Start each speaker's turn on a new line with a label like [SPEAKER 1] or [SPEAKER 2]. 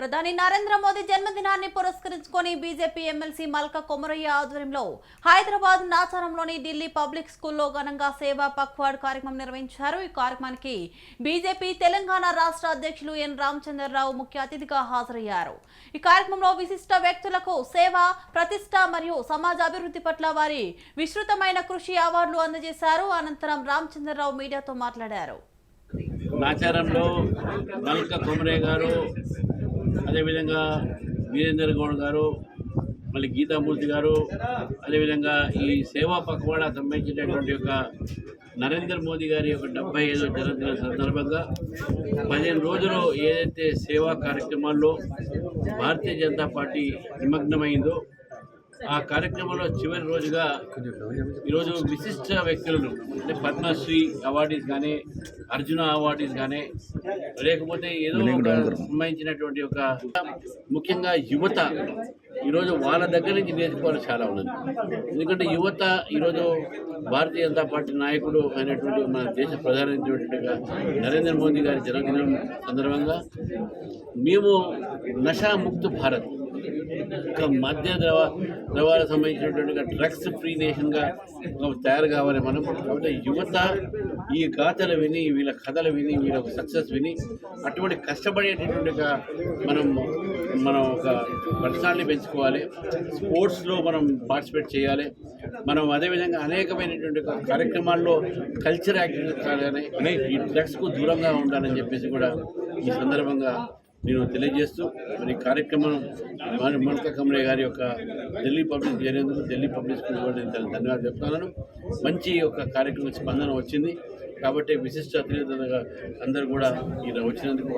[SPEAKER 1] ప్రధాని నరేంద్ర మోదీ జన్మదినాన్ని పురస్కరించుకొని బీజేపీ ఎమ్మెల్సీ మల్క కొమరయ్య ఆధ్వర్యంలో హైదరాబాద్ నాచారంలోని ఢిల్లీ పబ్లిక్ స్కూల్లో ఘనంగా సేవా పక్వాడ్ కార్యక్రమం నిర్వహించారు. ఈ కార్యక్రమానికి బీజేపీ తెలంగాణ రాష్ట్ర అధ్యక్షులు ఎన్ రామచంద్రరావు ముఖ్య అతిథిగా హాజరయ్యారు. ఈ కార్యక్రమంలో విశిష్ట వ్యక్తులకు సేవ ప్రతిష్ట మరియు సమాజ అభివృద్ధి పట్ల వారి విస్తృతమైన కృషి అవార్డులు అందజేశారు. అనంతరం రామచంద్రరావు మీడియాతో మాట్లాడారు.
[SPEAKER 2] నాచారంలో నల్క కొమరయ్య గారు అదేవిధంగా వీరేందర్ గౌడ్ గారు మళ్ళీ గీతామూర్తి గారు అదేవిధంగా ఈ సేవా పక్వాడా సంబంధించినటువంటి యొక్క నరేంద్ర మోదీ గారి యొక్క డెబ్బై ఐదో జన్మదిన సందర్భంగా పదిహేను రోజులు ఏదైతే సేవా కార్యక్రమాల్లో భారతీయ జనతా పార్టీ నిమగ్నమైందో ఆ కార్యక్రమంలో చివరి రోజుగా ఈరోజు విశిష్ట వ్యక్తులను అంటే పద్మశ్రీ అవార్డీస్ కానీ అర్జున అవార్డీస్ కానీ లేకపోతే ఏదో సంబంధించినటువంటి ఒక ముఖ్యంగా యువత ఈరోజు వాళ్ళ దగ్గర నుంచి నేర్చుకోవాలి చాలా ఉన్నది. ఎందుకంటే యువత ఈరోజు భారతీయ జనతా పార్టీ నాయకుడు అయినటువంటి మన దేశ ప్రధానమైనటువంటి నరేంద్ర మోదీ గారి జన్మదినం సందర్భంగా మేము నషాముక్త భారత్ మధ్య ద్రవ ద్రవాలకు సంబంధించినటువంటి డ్రగ్స్ ఫ్రీ నేషన్గా తయారు కావాలి మనం. కాబట్టి యువత ఈ గాథలు విని వీళ్ళ కథలు విని వీళ్ళ సక్సెస్ విని అటువంటి కష్టపడేటటువంటి మనం మనం ఒక పర్సనాలిటీ పెంచుకోవాలి. స్పోర్ట్స్లో మనం పార్టిసిపేట్ చేయాలి. మనం అదేవిధంగా అనేకమైనటువంటి కార్యక్రమాల్లో కల్చర్ యాక్టివిటీస్ కానీ ఈ డ్రగ్స్కు దూరంగా ఉండాలని చెప్పేసి కూడా ఈ సందర్భంగా నేను తెలియజేస్తూ మరి కార్యక్రమం మన మల్క కమరే గారి యొక్క ఢిల్లీ పబ్లిక్ చేరేందుకు ఢిల్లీ పబ్లిక్ స్కూల్ కూడా నేను ధన్యవాదాలు చెప్తున్నాను. మంచి ఒక కార్యక్రమం స్పందన వచ్చింది. కాబట్టి విశిష్ట అతిథులుగా అందరూ కూడా ఈయన వచ్చినందుకు